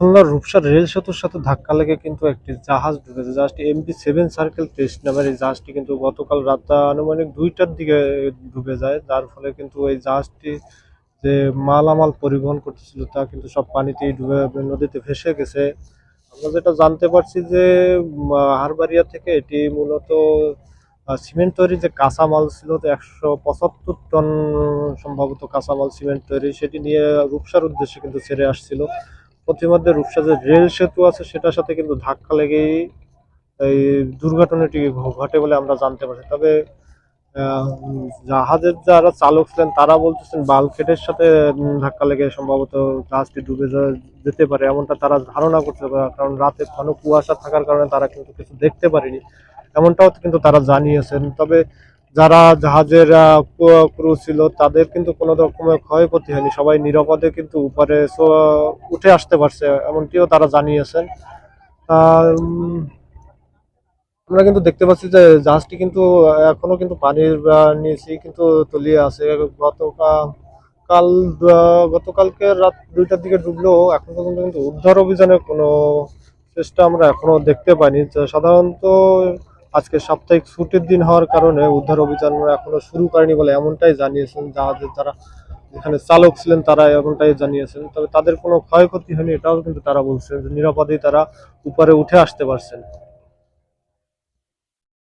খুলনার রূপসার রেল সেতুর সাথে ধাক্কা লেগে কিন্তু একটি জাহাজ ডুবেছে জাহাজটি এমপি সেভেন সার্কেল টেস্ট নামের এই জাহাজটি কিন্তু গতকাল রাত আনুমানিক দুইটার দিকে ডুবে যায়। যার ফলে কিন্তু এই জাহাজটি যে মালামাল পরিবহন করতেছিল তা কিন্তু সব পানিতেই ডুবে নদীতে ভেসে গেছে। আমরা যেটা জানতে পারছি যে হারবাড়িয়া থেকে এটি মূলত সিমেন্ট তৈরি যে কাঁচামাল ছিল, তো একশো পঁচাত্তর টন সম্ভবত কাঁচামাল সিমেন্ট তৈরি, সেটি নিয়ে রূপসার উদ্দেশ্যে কিন্তু ছেড়ে আসছিল। প্রতিমধ্যে রূপসা যে রেল সেতু আছে, সেটার সাথে কিন্তু ধাক্কা লেগেই এই দুর্ঘটনাটি ঘটে বলে আমরা জানতে পারছি। তবে জাহাজের যারা চালক ছিলেন, তারা বলতেছেন বালখেটের সাথে ধাক্কা লেগে সম্ভবত জাহাজটি ডুবে যেতে পারে এমনটা তারা ধারণা করতে পারে কারণ রাতে ঘন কুয়াশা থাকার কারণে তারা কিন্তু কিছু দেখতে পারেনি। এমনটাও কিন্তু তারা জানিয়েছেন। তবে যারা জাহাজের ক্রু ছিল, তাদের কিন্তু কোনো রকমের ক্ষয়ক্ষতি হয়নি। সবাই নিরাপদে কিন্তু উপরে উঠে আসতে পারছে, এমনটিও তারা জানিয়েছেন। আমরা কিন্তু দেখতে পাচ্ছি যে জাহাজটি কিন্তু এখনও কিন্তু পানির নিচেই কিন্তু তলিয়ে আছে। গতকাল, কাল গতকালকে রাত দুইটার দিকে ডুবলেও এখন পর্যন্ত কিন্তু উদ্ধার অভিযানের কোনো চেষ্টা আমরা এখনও দেখতে পাইনি। সাধারণত আজকে সাপ্তাহিক ছুটির দিন হওয়ার কারণে উদ্ধার অভিযান এখনও শুরু করেনি বলে এমনটাই জানিয়েছেন জাহাজের যারা এখানে চালক ছিলেন তারা এমনটাই জানিয়েছেন। তবে তাদের কোনো ক্ষয়ক্ষতি হয়নি, এটাও কিন্তু তারা বলছেন নিরাপদেই তারা উপরে উঠে আসতে পারছেন।